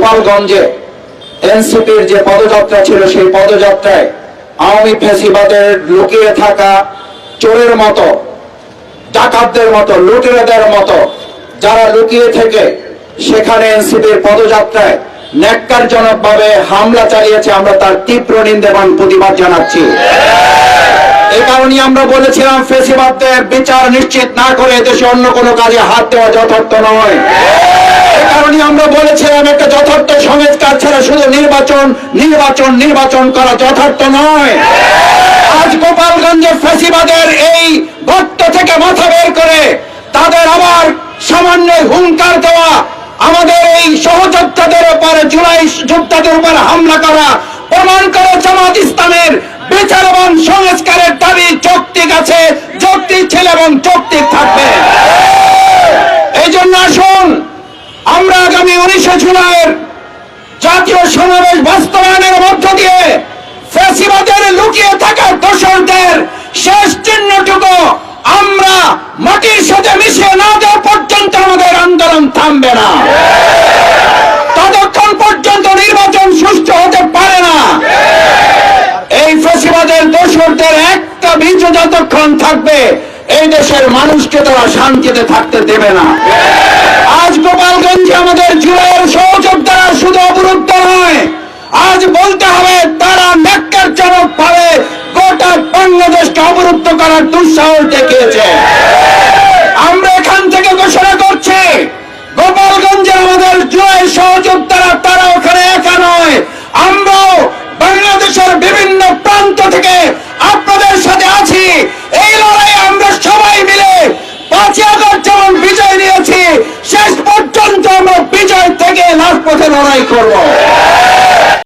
গোপালগঞ্জে এনসিপির যে পদযাত্রা ছিল, সেই পদযাত্রায় আওয়ামী ফেসিবাদের লুকিয়ে থাকা চোরের মতো, ডাকাতদের মতো, লুটেরাদের মতো যারা লুকিয়ে থেকে সেখানে এনসিপির পদযাত্রায় ন্যাক্কারজনক ভাবে হামলা চালিয়েছে, আমরা তার তীব্র নিন্দা এবং প্রতিবাদ জানাচ্ছি। এই কারণে আমরা বলেছিলাম ফেসিবাদদের বিচার নিশ্চিত না করে দেশে অন্য কোনো কাজে হাত দেওয়া যথার্থ নয়। এই কারণে আমরা বলেছিলাম একটা যথার্থ সংস্কার ছাড়া শুধু নির্বাচন নির্বাচন নির্বাচন করা যথার্থ নয়। আজ গোপালগঞ্জে ফেসিবাদের এই গর্ত থেকে মাথা বের করে তাদের আবার সামান্য হুঙ্কার দেওয়া, আমাদের এই সহযোদ্ধাদের উপরে, জুলাই যোদ্ধাদের উপর হামলা করা, প্রমাণ করে জামাত ইসলামের বিচার এবং সংস্কারের দাবি যৌক্তিক আছে, যৌক্তিক ছিল এবং যৌক্তিক থাকবে। এই জন্য আসুন আগামী উনিশে জুলাইয়ের জাতীয় সমাবেশ বাস্তবায়নের মধ্য দিয়ে ফ্যাসিবাদের লুকিয়ে থাকা দোষরদের শেষ চিহ্নটুকু আমরা মাটির সাথে মিশিয়ে না দেওয়া পর্যন্ত আমাদের আন্দোলন থামবে না। ততক্ষণ পর্যন্ত নির্বাচন সুষ্ঠু হতে পারে না। এই ফ্যাসিবাদের দোষরদের একটা বীজ যতক্ষণ থাকবে, এই দেশের মানুষকে তারা শান্তিতে থাকতে দেবে না। আজ গোপালগঞ্জে আমাদের জুলাইয়ের সহযোদ্ধারা শুধু অবরুদ্ধ নয় আজ বলতে হবে, তারা ন্যাক্কারজনক ভাবে গোটা বাংলাদেশকে অবরুদ্ধ করার দুঃসাহস দেখিয়েছে। আমরা এখান থেকে ঘোষণা করছি গোপালগঞ্জে আমাদের জুলাই সহযোদ্ধারা, তারা ওখানে একা নয়। আমরাও বাংলাদেশের বিভিন্ন প্রান্ত থেকে আপনাদের সাথে আছি। এই লড়াই আমরা সবাই মিলে পাঁচই আগস্ট যেমন